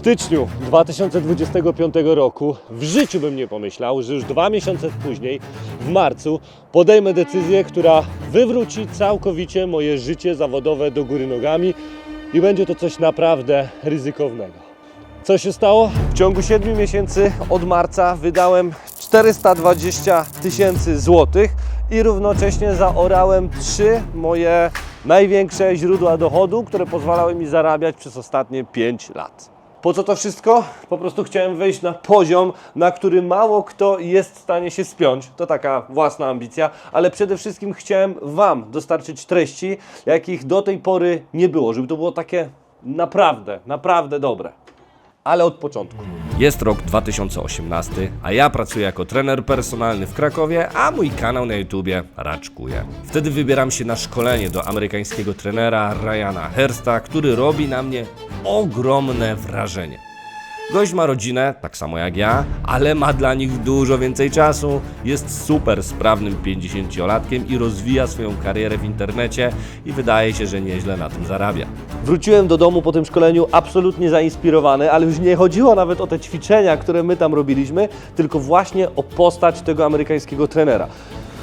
styczniu 2025 roku w życiu bym nie pomyślał, że już dwa miesiące później, w marcu, podejmę decyzję, która wywróci całkowicie moje życie zawodowe do góry nogami i będzie to coś naprawdę ryzykownego. Co się stało? W ciągu 7 miesięcy od marca wydałem 420 tysięcy złotych i równocześnie zaorałem trzy moje największe źródła dochodu, które pozwalały mi zarabiać przez ostatnie 5 lat. Po co to wszystko? Po prostu chciałem wejść na poziom, na który mało kto jest w stanie się spiąć. To taka własna ambicja, ale przede wszystkim chciałem Wam dostarczyć treści, jakich do tej pory nie było, żeby to było takie naprawdę, naprawdę dobre. Ale od początku. Jest rok 2018, a ja pracuję jako trener personalny w Krakowie, a mój kanał na YouTubie raczkuje. Wtedy wybieram się na szkolenie do amerykańskiego trenera Ryana Hersta, który robi na mnie ogromne wrażenie. Gość ma rodzinę, tak samo jak ja, ale ma dla nich dużo więcej czasu. Jest super sprawnym 50-latkiem i rozwija swoją karierę w internecie i wydaje się, że nieźle na tym zarabia. Wróciłem do domu po tym szkoleniu absolutnie zainspirowany, ale już nie chodziło nawet o te ćwiczenia, które my tam robiliśmy, tylko właśnie o postać tego amerykańskiego trenera.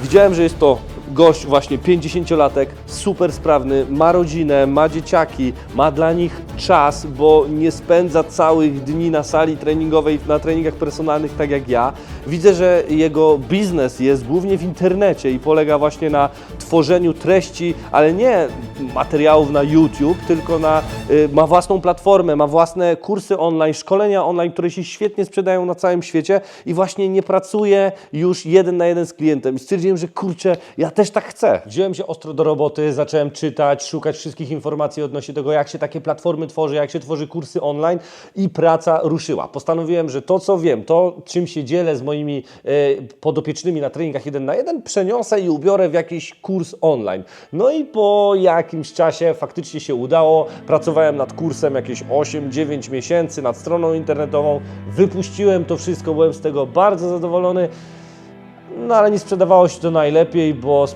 Widziałem, że jest to gość właśnie 50-latek, super sprawny, ma rodzinę, ma dzieciaki, ma dla nich czas, bo nie spędza całych dni na sali treningowej, na treningach personalnych tak jak ja. Widzę, że jego biznes jest głównie w internecie i polega właśnie na tworzeniu treści, ale nie materiałów na YouTube, tylko na, y, ma własną platformę, ma własne kursy online, szkolenia online, które się świetnie sprzedają na całym świecie i właśnie nie pracuje już jeden na jeden z klientem. I stwierdziłem, że kurczę, ja też tak chcę. Wziąłem się ostro do roboty, zacząłem czytać, szukać wszystkich informacji odnośnie tego, jak się takie platformy tworzy, jak się tworzy kursy online i praca ruszyła. Postanowiłem, że to, co wiem, to, czym się dzielę z moimi e, podopiecznymi na treningach jeden na jeden, przeniosę i ubiorę w jakiś kurs online. No i po jakimś czasie faktycznie się udało. Pracowałem nad kursem jakieś 8-9 miesięcy, nad stroną internetową. Wypuściłem to wszystko, byłem z tego bardzo zadowolony. No ale nie sprzedawało się to najlepiej, bo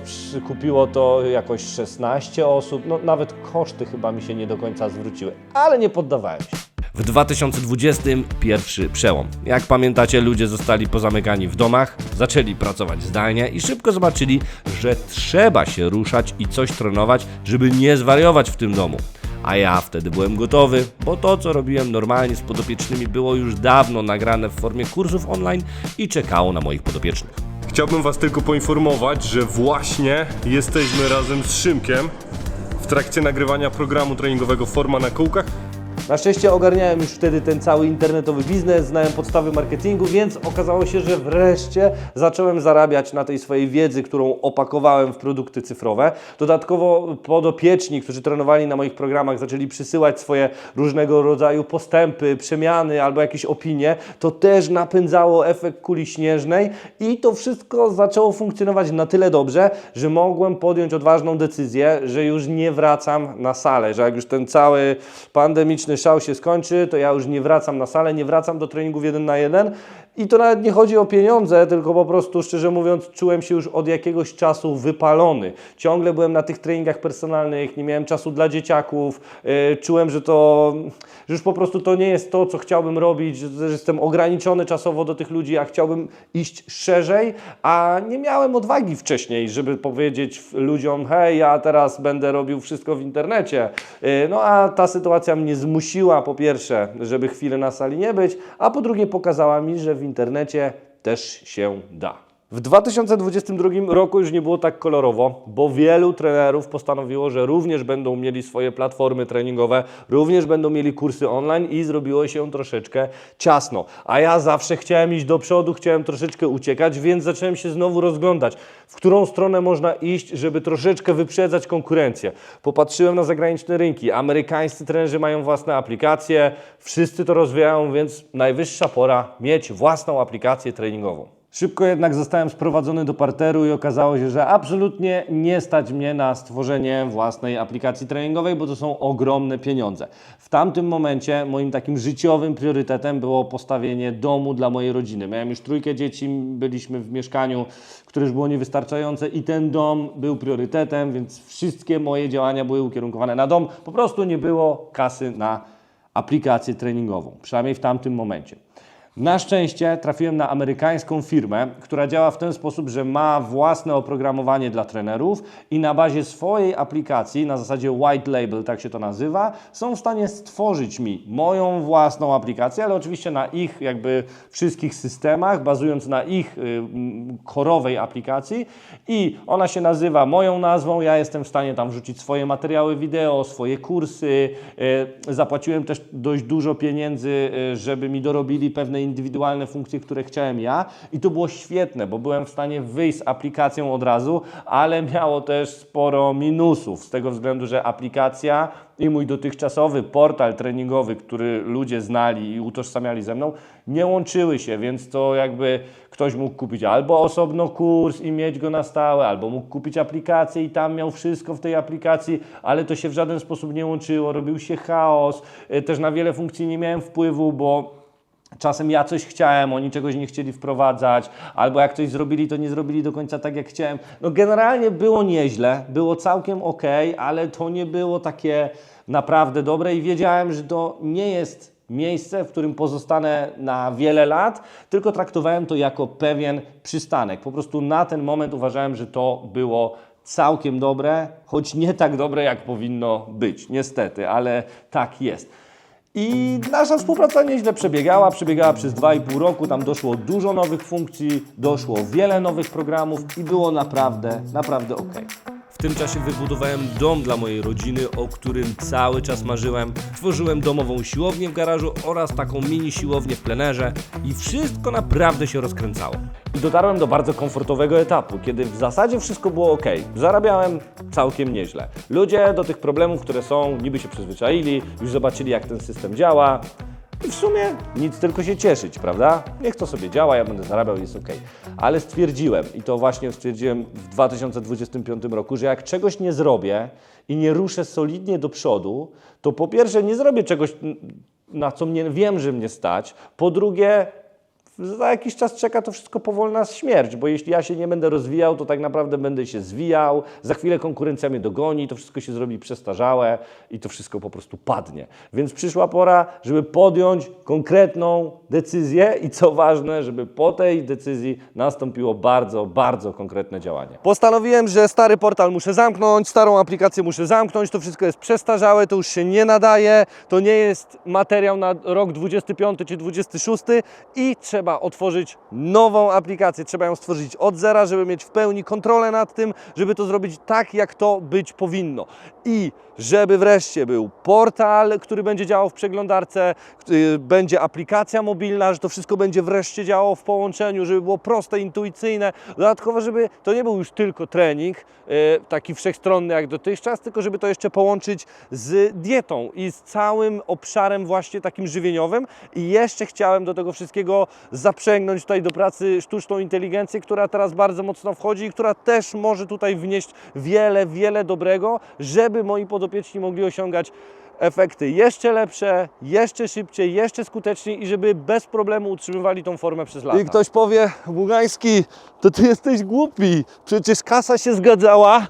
kupiło to jakoś 16 osób. No nawet koszty chyba mi się nie do końca zwróciły, ale nie poddawałem się. W 2020 pierwszy przełom. Jak pamiętacie, ludzie zostali pozamykani w domach, zaczęli pracować zdalnie i szybko zobaczyli, że trzeba się ruszać i coś trenować, żeby nie zwariować w tym domu. A ja wtedy byłem gotowy, bo to, co robiłem normalnie z podopiecznymi, było już dawno nagrane w formie kursów online i czekało na moich podopiecznych. Chciałbym Was tylko poinformować, że właśnie jesteśmy razem z Szymkiem w trakcie nagrywania programu treningowego Forma na kółkach. Na szczęście ogarniałem już wtedy ten cały internetowy biznes, znałem podstawy marketingu, więc okazało się, że wreszcie zacząłem zarabiać na tej swojej wiedzy, którą opakowałem w produkty cyfrowe. Dodatkowo podopieczni, którzy trenowali na moich programach, zaczęli przysyłać swoje różnego rodzaju postępy, przemiany albo jakieś opinie. To też napędzało efekt kuli śnieżnej i to wszystko zaczęło funkcjonować na tyle dobrze, że mogłem podjąć odważną decyzję, że już nie wracam na salę, że jak już ten cały pandemiczny szał się skończy, to ja już nie wracam na salę, nie wracam do treningów jeden na jeden. I to nawet nie chodzi o pieniądze, tylko po prostu, szczerze mówiąc, czułem się już od jakiegoś czasu wypalony. Ciągle byłem na tych treningach personalnych, nie miałem czasu dla dzieciaków, yy, czułem, że to, że już po prostu to nie jest to, co chciałbym robić, że jestem ograniczony czasowo do tych ludzi, a chciałbym iść szerzej, a nie miałem odwagi wcześniej, żeby powiedzieć ludziom, hej, ja teraz będę robił wszystko w internecie. Yy, No a ta sytuacja mnie zmusiła, po pierwsze, żeby chwilę na sali nie być, a po drugie pokazała mi, że w internecie też się da. W 2022 roku już nie było tak kolorowo, bo wielu trenerów postanowiło, że również będą mieli swoje platformy treningowe, również będą mieli kursy online i zrobiło się troszeczkę ciasno. A ja zawsze chciałem iść do przodu, chciałem troszeczkę uciekać, więc zacząłem się znowu rozglądać, w którą stronę można iść, żeby troszeczkę wyprzedzać konkurencję. Popatrzyłem na zagraniczne rynki. Amerykańscy trenerzy mają własne aplikacje, wszyscy to rozwijają, więc najwyższa pora mieć własną aplikację treningową. Szybko jednak zostałem sprowadzony do parteru i okazało się, że absolutnie nie stać mnie na stworzenie własnej aplikacji treningowej, bo to są ogromne pieniądze. W tamtym momencie moim takim życiowym priorytetem było postawienie domu dla mojej rodziny. Miałem już trójkę dzieci, byliśmy w mieszkaniu, które już było niewystarczające i ten dom był priorytetem, więc wszystkie moje działania były ukierunkowane na dom. Po prostu nie było kasy na aplikację treningową, przynajmniej w tamtym momencie. Na szczęście trafiłem na amerykańską firmę, która działa w ten sposób, że ma własne oprogramowanie dla trenerów i na bazie swojej aplikacji, na zasadzie white label, tak się to nazywa, są w stanie stworzyć mi moją własną aplikację, ale oczywiście na ich jakby wszystkich systemach, bazując na ich y, korowej aplikacji. I ona się nazywa moją nazwą, ja jestem w stanie tam wrzucić swoje materiały wideo, swoje kursy, y, zapłaciłem też dość dużo pieniędzy, y, żeby mi dorobili pewne indywidualne funkcje, które chciałem ja. I to było świetne, bo byłem w stanie wyjść z aplikacją od razu, ale miało też sporo minusów z tego względu, że aplikacja i mój dotychczasowy portal treningowy, który ludzie znali i utożsamiali ze mną, nie łączyły się, więc to jakby ktoś mógł kupić albo osobno kurs i mieć go na stałe, albo mógł kupić aplikację i tam miał wszystko w tej aplikacji, ale to się w żaden sposób nie łączyło, robił się chaos, Y, też na wiele funkcji nie miałem wpływu, bo Czasem ja coś chciałem, oni czegoś nie chcieli wprowadzać, albo jak coś zrobili, to nie zrobili do końca tak, jak chciałem. No generalnie było nieźle, było całkiem ok, ale to nie było takie naprawdę dobre i wiedziałem, że to nie jest miejsce, w którym pozostanę na wiele lat, tylko traktowałem to jako pewien przystanek. Po prostu na ten moment uważałem, że to było całkiem dobre, choć nie tak dobre, jak powinno być, niestety, ale tak jest. I nasza współpraca nieźle przebiegała, przebiegała przez 2,5 roku, tam doszło dużo nowych funkcji, doszło wiele nowych programów i było naprawdę, naprawdę ok. Tym czasie wybudowałem dom dla mojej rodziny, o którym cały czas marzyłem. Tworzyłem domową siłownię w garażu oraz taką mini siłownię w plenerze i wszystko naprawdę się rozkręcało. I dotarłem do bardzo komfortowego etapu, kiedy w zasadzie wszystko było ok. Zarabiałem całkiem nieźle. Ludzie do tych problemów, które są, niby się przyzwyczaili, już zobaczyli, jak ten system działa. W sumie nic tylko się cieszyć, prawda? Niech to sobie działa, ja będę zarabiał, jest ok. Ale stwierdziłem, i to właśnie stwierdziłem w 2025 roku, że jak czegoś nie zrobię i nie ruszę solidnie do przodu, to po pierwsze nie zrobię czegoś, na co mnie wiem, że mnie stać. Po drugie, za jakiś czas czeka to wszystko powolna śmierć, bo jeśli ja się nie będę rozwijał, to tak naprawdę będę się zwijał, za chwilę konkurencja mnie dogoni, to wszystko się zrobi przestarzałe i to wszystko po prostu padnie. Więc przyszła pora, żeby podjąć konkretną decyzję i co ważne, żeby po tej decyzji nastąpiło bardzo, bardzo konkretne działanie. Postanowiłem, że stary portal muszę zamknąć, starą aplikację muszę zamknąć, to wszystko jest przestarzałe, to już się nie nadaje, to nie jest materiał na rok 25 czy 26 i trzeba otworzyć nową aplikację, trzeba ją stworzyć od zera, żeby mieć w pełni kontrolę nad tym, żeby to zrobić tak, jak to być powinno. I żeby wreszcie był portal, który będzie działał w przeglądarce, y, będzie aplikacja mobilna, że to wszystko będzie wreszcie działało w połączeniu, żeby było proste, intuicyjne. Dodatkowo, żeby to nie był już tylko trening, y, taki wszechstronny jak dotychczas, tylko żeby to jeszcze połączyć z dietą i z całym obszarem właśnie takim żywieniowym. I jeszcze chciałem do tego wszystkiego zaprzęgnąć tutaj do pracy sztuczną inteligencję, która teraz bardzo mocno wchodzi i która też może tutaj wnieść wiele, wiele dobrego, żeby moi podopieczni mogli osiągać efekty jeszcze lepsze, jeszcze szybciej, jeszcze skuteczniej i żeby bez problemu utrzymywali tą formę przez lata. I ktoś powie, Bugański, to ty jesteś głupi, przecież kasa się zgadzała,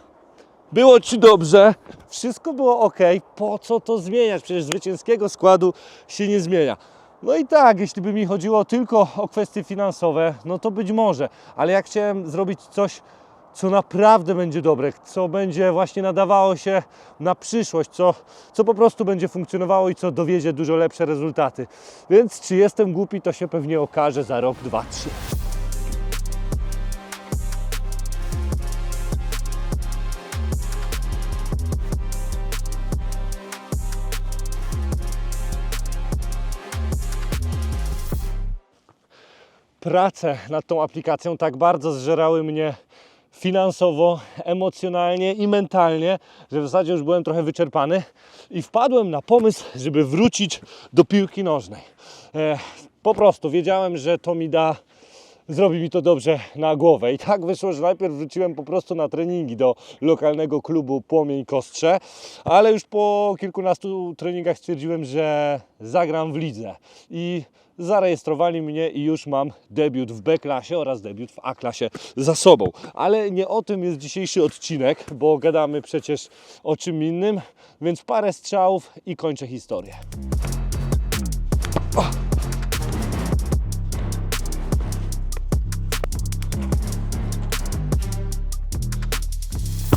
było ci dobrze, wszystko było ok, po co to zmieniać? Przecież zwycięskiego składu się nie zmienia. No i tak, jeśli by mi chodziło tylko o kwestie finansowe, no to być może, ale jak chciałem zrobić coś, co naprawdę będzie dobre, co będzie właśnie nadawało się na przyszłość, co, co po prostu będzie funkcjonowało i co dowiezie dużo lepsze rezultaty. Więc czy jestem głupi, to się pewnie okaże za rok, dwa, trzy. Prace nad tą aplikacją tak bardzo zżerały mnie finansowo, emocjonalnie i mentalnie, że w zasadzie już byłem trochę wyczerpany i wpadłem na pomysł, żeby wrócić do piłki nożnej. E, po prostu wiedziałem, że to mi da zrobi mi to dobrze na głowę. I tak wyszło, że najpierw wróciłem po prostu na treningi do lokalnego klubu Płomień Kostrze, ale już po kilkunastu treningach stwierdziłem, że zagram w lidze. I zarejestrowali mnie i już mam debiut w B-klasie oraz debiut w A-klasie za sobą. Ale nie o tym jest dzisiejszy odcinek, bo gadamy przecież o czym innym, więc parę strzałów i kończę historię.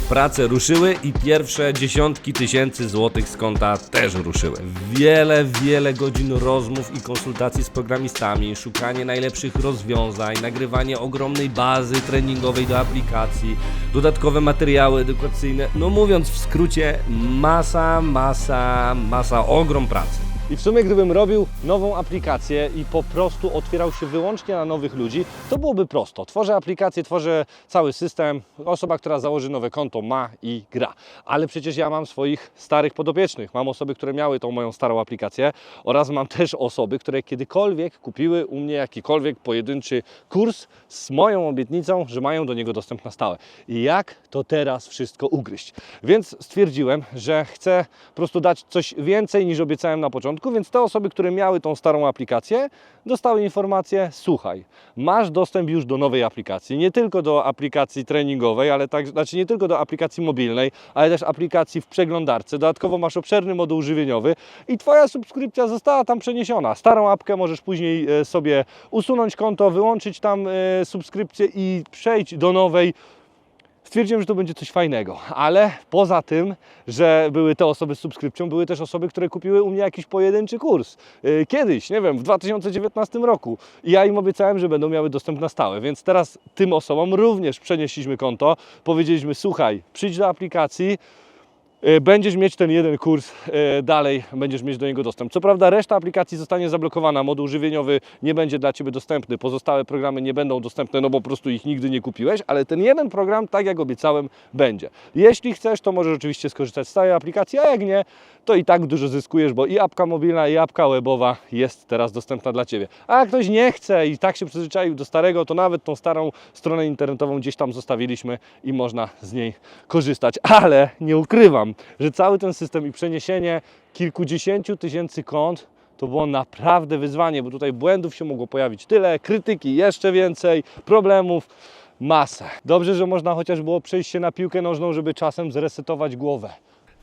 Prace ruszyły i pierwsze dziesiątki tysięcy złotych z konta też ruszyły. Wiele, wiele godzin rozmów i konsultacji z programistami, szukanie najlepszych rozwiązań, nagrywanie ogromnej bazy treningowej do aplikacji, dodatkowe materiały edukacyjne. No mówiąc w skrócie, masa, masa, masa, ogrom pracy. I w sumie gdybym robił nową aplikację i po prostu otwierał się wyłącznie na nowych ludzi, to byłoby prosto. Tworzę aplikację, tworzę cały system. Osoba, która założy nowe konto ma i gra. Ale przecież ja mam swoich starych podopiecznych. Mam osoby, które miały tą moją starą aplikację oraz mam też osoby, które kiedykolwiek kupiły u mnie jakikolwiek pojedynczy kurs z moją obietnicą, że mają do niego dostęp na stałe. I jak to teraz wszystko ugryźć? Więc stwierdziłem, że chcę po prostu dać coś więcej niż obiecałem na początku, więc te osoby, które miały tą starą aplikację, dostały informację: słuchaj, masz dostęp już do nowej aplikacji, nie tylko do aplikacji treningowej, ale tak, znaczy nie tylko do aplikacji mobilnej, ale też aplikacji w przeglądarce. Dodatkowo masz obszerny moduł żywieniowy i Twoja subskrypcja została tam przeniesiona. Starą apkę możesz później e, sobie usunąć konto, wyłączyć tam e, subskrypcję i przejść do nowej stwierdziłem, że to będzie coś fajnego, ale poza tym, że były te osoby z subskrypcją, były też osoby, które kupiły u mnie jakiś pojedynczy kurs. Yy, Kiedyś, nie wiem, w 2019 roku. I ja im obiecałem, że będą miały dostęp na stałe, więc teraz tym osobom również przenieśliśmy konto. Powiedzieliśmy, słuchaj, przyjdź do aplikacji, będziesz mieć ten jeden kurs e, dalej, będziesz mieć do niego dostęp. Co prawda reszta aplikacji zostanie zablokowana, moduł żywieniowy nie będzie dla Ciebie dostępny, pozostałe programy nie będą dostępne, no bo po prostu ich nigdy nie kupiłeś, ale ten jeden program, tak jak obiecałem, będzie. Jeśli chcesz, to możesz oczywiście skorzystać z całej aplikacji, a jak nie, to i tak dużo zyskujesz, bo i apka mobilna, i apka webowa jest teraz dostępna dla Ciebie. A jak ktoś nie chce i tak się przyzwyczaił do starego, to nawet tą starą stronę internetową gdzieś tam zostawiliśmy i można z niej korzystać. Ale nie ukrywam, że cały ten system i przeniesienie kilkudziesięciu tysięcy kont to było naprawdę wyzwanie, bo tutaj błędów się mogło pojawić tyle, krytyki jeszcze więcej, problemów masę. Dobrze, że można chociaż było przejść się na piłkę nożną, żeby czasem zresetować głowę.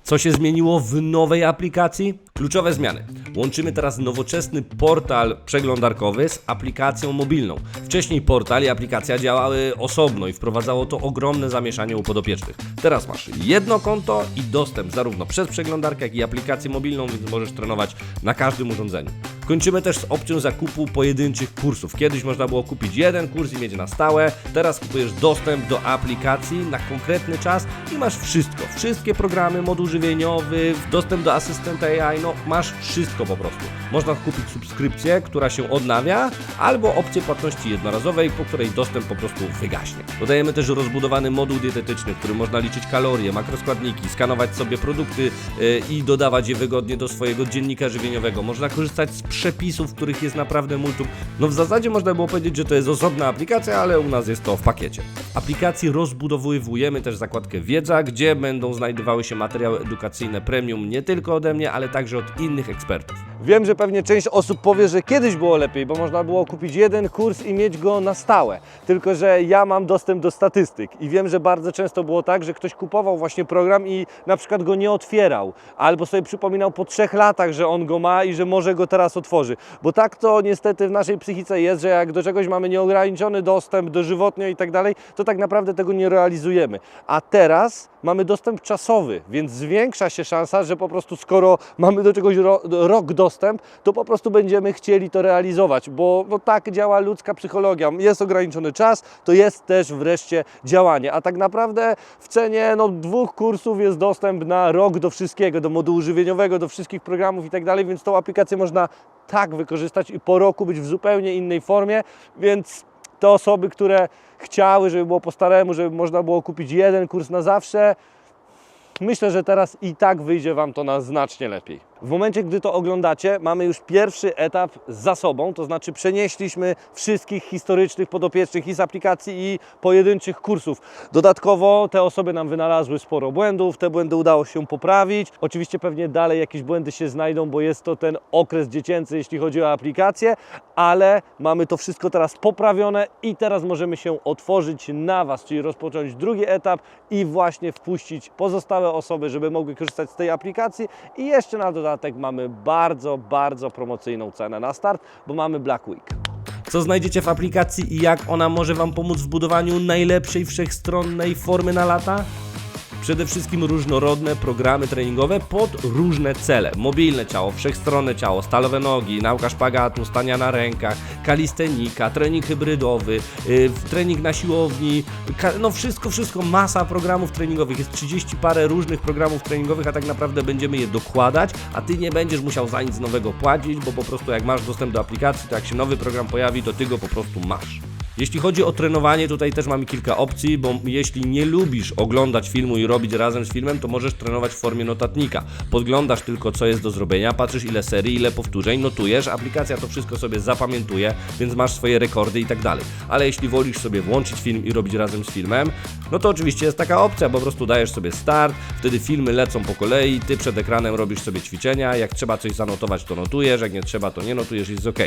Co się zmieniło w nowej aplikacji? Kluczowe zmiany. Łączymy teraz nowoczesny portal przeglądarkowy z aplikacją mobilną. Wcześniej portal i aplikacja działały osobno i wprowadzało to ogromne zamieszanie u podopiecznych. Teraz masz jedno konto i dostęp zarówno przez przeglądarkę, jak i aplikację mobilną, więc możesz trenować na każdym urządzeniu. Kończymy też z opcją zakupu pojedynczych kursów. Kiedyś można było kupić jeden kurs i mieć na stałe, teraz kupujesz dostęp do aplikacji na konkretny czas i masz wszystko. Wszystkie programy, moduł żywieniowy, dostęp do asystenta AI, no masz wszystko po prostu. Można kupić subskrypcję, która się odnawia, albo opcję płatności jednorazowej, po której dostęp po prostu wygaśnie. Dodajemy też rozbudowany moduł dietetyczny, w którym można liczyć kalorie, makroskładniki, skanować sobie produkty yy, i dodawać je wygodnie do swojego dziennika żywieniowego. Można korzystać z przepisów, których jest naprawdę multum. No w zasadzie można było powiedzieć, że to jest osobna aplikacja, ale u nas jest to w pakiecie. W aplikacji rozbudowujemy też zakładkę wiedza, gdzie będą znajdowały się materiały edukacyjne premium nie tylko ode mnie, ale także od innych ekspertów. Wiem, że pewnie część osób powie, że kiedyś było lepiej, bo można było kupić jeden kurs i mieć go na stałe. Tylko, że ja mam dostęp do statystyk i wiem, że bardzo często było tak, że ktoś kupował właśnie program i na przykład go nie otwierał, albo sobie przypominał po trzech latach, że on go ma i że może go teraz otworzy. Bo tak to niestety w naszej psychice jest, że jak do czegoś mamy nieograniczony dostęp dożywotnio i tak dalej, to tak naprawdę tego nie realizujemy. A teraz mamy dostęp czasowy, więc zwiększa się szansa, że po prostu skoro mamy do czegoś ro, rok dostęp, to po prostu będziemy chcieli to realizować, bo no tak działa ludzka psychologia. Jest ograniczony czas, to jest też wreszcie działanie. A tak naprawdę w cenie no, dwóch kursów jest dostęp na rok do wszystkiego, do modułu żywieniowego, do wszystkich programów i tak dalej, więc tą aplikację można tak wykorzystać i po roku być w zupełnie innej formie, więc te osoby, które chciały, żeby było po staremu, żeby można było kupić jeden kurs na zawsze, myślę, że teraz i tak wyjdzie Wam to na znacznie lepiej. W momencie, gdy to oglądacie, mamy już pierwszy etap za sobą, to znaczy przenieśliśmy wszystkich historycznych podopiecznych i z aplikacji i pojedynczych kursów. Dodatkowo te osoby nam wynalazły sporo błędów, te błędy udało się poprawić. Oczywiście pewnie dalej jakieś błędy się znajdą, bo jest to ten okres dziecięcy, jeśli chodzi o aplikacje, ale mamy to wszystko teraz poprawione i teraz możemy się otworzyć na Was, czyli rozpocząć drugi etap i właśnie wpuścić pozostałe osoby, żeby mogły korzystać z tej aplikacji i jeszcze na dodatek mamy bardzo, bardzo promocyjną cenę na start, bo mamy Black Week. Co znajdziecie w aplikacji i jak ona może Wam pomóc w budowaniu najlepszej wszechstronnej formy na lata? Przede wszystkim różnorodne programy treningowe pod różne cele. Mobilne ciało, wszechstronne ciało, stalowe nogi, nauka szpagatu, stania na rękach, kalistenika, trening hybrydowy, yy, trening na siłowni, no wszystko, wszystko, masa programów treningowych. Jest 30 parę różnych programów treningowych, a tak naprawdę będziemy je dokładać, a Ty nie będziesz musiał za nic nowego płacić, bo po prostu jak masz dostęp do aplikacji, to jak się nowy program pojawi, to Ty go po prostu masz. Jeśli chodzi o trenowanie, tutaj też mamy kilka opcji, bo jeśli nie lubisz oglądać filmu i robić razem z filmem, to możesz trenować w formie notatnika. Podglądasz tylko, co jest do zrobienia, patrzysz ile serii, ile powtórzeń, notujesz, aplikacja to wszystko sobie zapamiętuje, więc masz swoje rekordy i tak dalej. Ale jeśli wolisz sobie włączyć film i robić razem z filmem, no to oczywiście jest taka opcja, po prostu dajesz sobie start, wtedy filmy lecą po kolei, ty przed ekranem robisz sobie ćwiczenia, jak trzeba coś zanotować, to notujesz, jak nie trzeba, to nie notujesz, jest ok.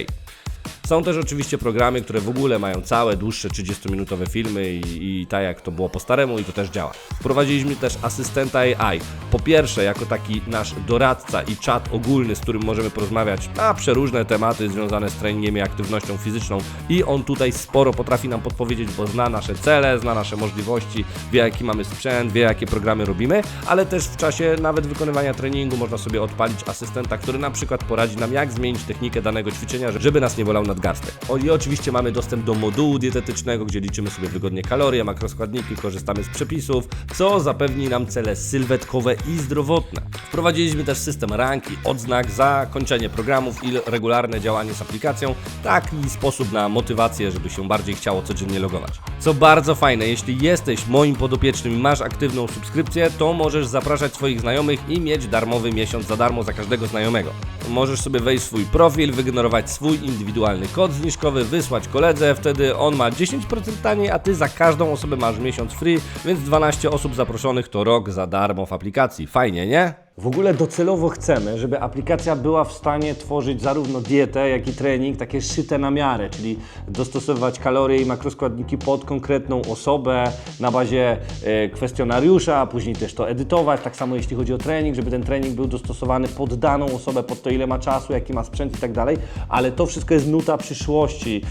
Są też oczywiście programy, które w ogóle mają całe, dłuższe 30-minutowe filmy i, i tak jak to było po staremu i to też działa. Wprowadziliśmy też asystenta AI. Po pierwsze, jako taki nasz doradca i czat ogólny, z którym możemy porozmawiać na przeróżne tematy związane z treningiem i aktywnością fizyczną i on tutaj sporo potrafi nam podpowiedzieć, bo zna nasze cele, zna nasze możliwości, wie jaki mamy sprzęt, wie jakie programy robimy, ale też w czasie nawet wykonywania treningu można sobie odpalić asystenta, który na przykład poradzi nam jak zmienić technikę danego ćwiczenia, żeby nas nie bolał nadgarstek. I oczywiście mamy dostęp do modułu dietetycznego, gdzie liczymy sobie wygodnie kalorie, makroskładniki, korzystamy z przepisów, co zapewni nam cele sylwetkowe i zdrowotne. Wprowadziliśmy też system ranki, odznak, zakończenie programów i regularne działanie z aplikacją, taki sposób na motywację, żeby się bardziej chciało codziennie logować. Co bardzo fajne, jeśli jesteś moim podopiecznym i masz aktywną subskrypcję, to możesz zapraszać swoich znajomych i mieć darmowy miesiąc za darmo za każdego znajomego. Możesz sobie wejść w swój profil, wygenerować swój indywidualny kod zniżkowy, wysłać koledze, wtedy on ma 10% taniej, a ty za każdą osobę masz miesiąc free, więc 12 osób zaproszonych to rok za darmo w aplikacji. Fajnie, nie? W ogóle docelowo chcemy, żeby aplikacja była w stanie tworzyć zarówno dietę, jak i trening takie szyte na miarę, czyli dostosowywać kalorie i makroskładniki pod konkretną osobę na bazie e, kwestionariusza, a później też to edytować. Tak samo jeśli chodzi o trening, żeby ten trening był dostosowany pod daną osobę, pod to ile ma czasu, jaki ma sprzęt i tak dalej, ale to wszystko jest nuta przyszłości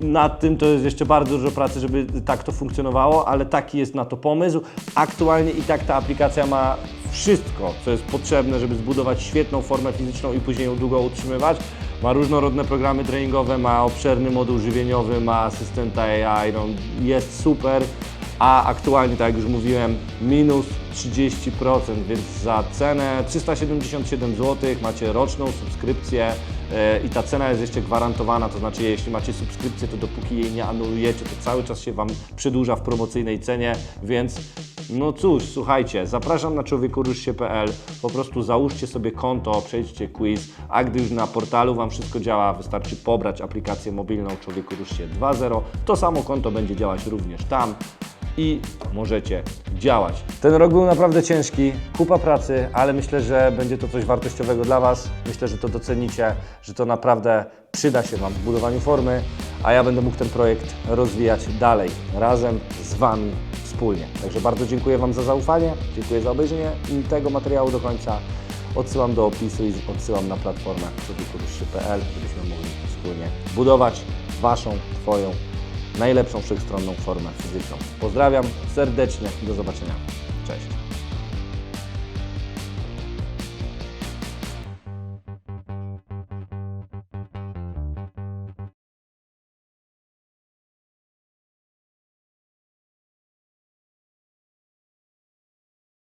nad tym to jest jeszcze bardzo dużo pracy, żeby tak to funkcjonowało, ale taki jest na to pomysł. Aktualnie i tak ta aplikacja ma wszystko, co jest potrzebne, żeby zbudować świetną formę fizyczną i później ją długo utrzymywać. Ma różnorodne programy treningowe, ma obszerny moduł żywieniowy, ma asystenta AI, no jest super, a aktualnie, tak jak już mówiłem, minus 30%, więc za cenę 377 zł macie roczną subskrypcję e, i ta cena jest jeszcze gwarantowana, to znaczy jeśli macie subskrypcję, to dopóki jej nie anulujecie, to cały czas się Wam przedłuża w promocyjnej cenie, więc no cóż, słuchajcie, zapraszam na człowiekoruszsie.pl, po prostu załóżcie sobie konto, przejdźcie quiz, a gdy już na portalu Wam wszystko działa, wystarczy pobrać aplikację mobilną Człowieku Ruszcie 2.0, to samo konto będzie działać również tam i możecie działać. Ten rok był naprawdę ciężki, kupa pracy, ale myślę, że będzie to coś wartościowego dla Was. Myślę, że to docenicie, że to naprawdę przyda się Wam w budowaniu formy, a ja będę mógł ten projekt rozwijać dalej, razem z Wami wspólnie. Także bardzo dziękuję Wam za zaufanie, dziękuję za obejrzenie tego materiału do końca. Odsyłam do opisu i odsyłam na platformę człowiekuruszy.pl, żebyśmy mogli wspólnie budować Waszą, Twoją najlepszą wszechstronną formę fizyczną. Pozdrawiam serdecznie, do zobaczenia.